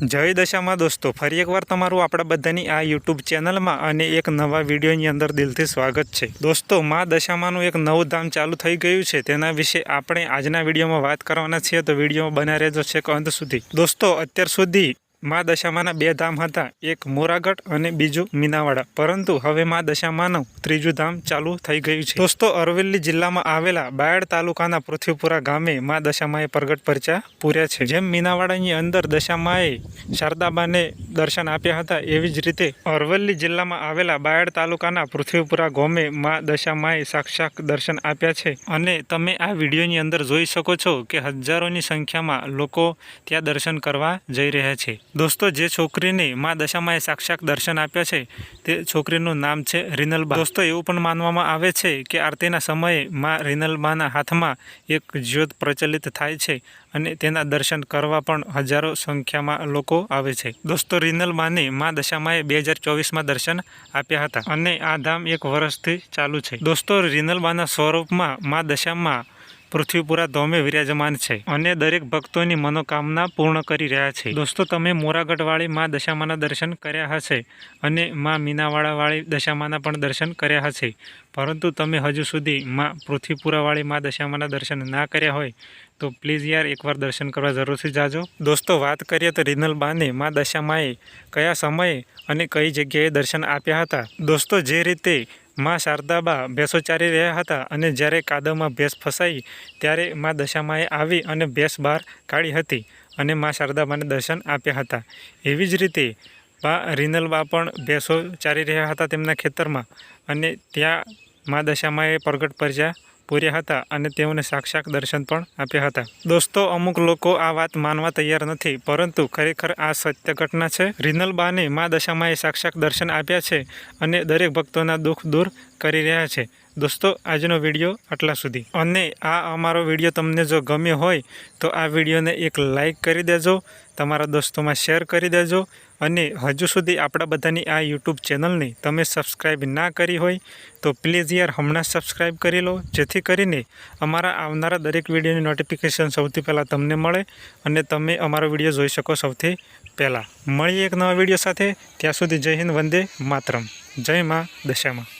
જય દશામાં દોસ્તો, ફરી એકવાર તમારું આપણા બધાની આ યુટ્યુબ ચેનલમાં અને એક નવા વિડીયોની અંદર દિલથી સ્વાગત છે. દોસ્તો, મા દશામાનું એક નવું ધામ ચાલુ થઈ ગયું છે, તેના વિશે આપણે આજના વિડીયોમાં વાત કરવાના છીએ, તો વિડીયોમાં બના રહેજો છે અંત સુધી. દોસ્તો, અત્યાર સુધી મા દશામાના બે ધામ હતા. એક મોરાગઢ અને બીજું મીનાવાડા. પરંતુ હવે મા દશામાનું ત્રીજું ધામ ચાલુ થઈ ગયું છે. દોસ્તો, અરવલ્લી જિલ્લામાં આવેલા બાયડ તાલુકાના પૃથ્વીપુરા ગામે મા દશામાએ પ્રગટ પરચા પૂર્યા છે. જેમ મીનાવાડાની અંદર દશામાએ શારદાબાને દર્શન આપ્યા હતા, એવી જ રીતે અરવલ્લી જિલ્લામાં આવેલા બાયડ તાલુકાના પૃથ્વીપુરા ગામે મા દશામાએ સાક્ષાત દર્શન આપ્યા છે. અને તમે આ વિડીયોની અંદર જોઈ શકો છો કે હજારોની સંખ્યામાં લોકો ત્યાં દર્શન કરવા જઈ રહ્યા છે. દોસ્તો, જે છોકરીને મા દશામાએ સાક્ષાત દર્શન આપ્યા છે, તે છોકરીનું નામ છે રિનલબા. દોસ્તો, એવું પણ માનવામાં આવે છે કે આરતીના સમયે મા રિનલબાના હાથમાં એક જ્યોત પ્રચલિત થાય છે અને તેના દર્શન કરવા પણ હજારો સંખ્યામાં લોકો આવે છે. દોસ્તો, રિનલબાને મા દશામાએ બે હજાર ચોવીસમાં દર્શન આપ્યા હતા અને આ ધામ એક વર્ષથી ચાલુ છે. દોસ્તો, રિનલબાના સ્વરૂપમાં મા દશામાં પૃથ્વીપુરા ધોમે વિરાજમાન છે અને દરેક ભક્તોની મનોકામના પૂર્ણ કરી રહ્યા છે. દોસ્તો, તમે મોરાગઢવાળી મા દશામાના દર્શન કર્યા હશે અને મા મીનાવાળાવાળી દશામાના પણ દર્શન કર્યા હશે. પરંતુ તમે હજુ સુધી માં પૃથ્વીપુરાવાળી મા દશામાના દર્શન ના કર્યા હોય તો પ્લીઝ યાર એકવાર દર્શન કરવા જરૂરથી જાજો. દોસ્તો, વાત કરીએ તો રિનલ બાને મા દશામાએ કયા સમયે અને કઈ જગ્યાએ દર્શન આપ્યા હતા? દોસ્તો, જે રીતે મા શારદાબા ભેંસો ચારી રહ્યા હતા અને જ્યારે કાદવમાં ભેંસ ફસાઈ, ત્યારે મા દશામાએ આવી અને ભેંસ બહાર કાઢી હતી અને મા શારદાબાને દર્શન આપ્યા હતા. એવી જ રીતે બા રિનલબા પણ ભેંસો ચારી રહ્યા હતા તેમના ખેતરમાં અને ત્યાં મા દશામાએ પ્રગટ પરજા પૂર્યા હતા અને તેઓને સાક્ષાત દર્શન પણ આપ્યા હતા. દોસ્તો, અમુક લોકો આ વાત માનવા તૈયાર નથી, પરંતુ ખરેખર આ સત્ય ઘટના છે. રિનલબાને મા દશામાએ સાક્ષાત દર્શન આપ્યા છે અને દરેક ભક્તોના દુઃખ દૂર કરી રહ્યા છે. દોસ્તો, આજનો વીડિયો આટલા સુધી. અને આ અમારો વીડિયો તમને જો ગમ્યો હોય, તો આ વિડીયોને એક લાઈક કરી દેજો, તમારા દોસ્તોમાં શેર કરી દેજો, અને હજુ સુધી આપણા બધાની આ યુટ્યુબ ચેનલને તમે સબસ્ક્રાઈબ ના કરી હોય, તો પ્લીઝ યાર હમણાં સબસ્ક્રાઈબ કરી લો, જેથી કરીને અમારા આવનારા દરેક વિડીયોની નોટિફિકેશન સૌથી પહેલાં તમને મળે, અને તમે અમારો વીડિયો જોઈ શકો સૌથી પહેલાં. મળીએ એક નવા વીડિયો સાથે. ત્યાં સુધી જય હિન્દ, વંદે માતરમ. જય મા દશામાં.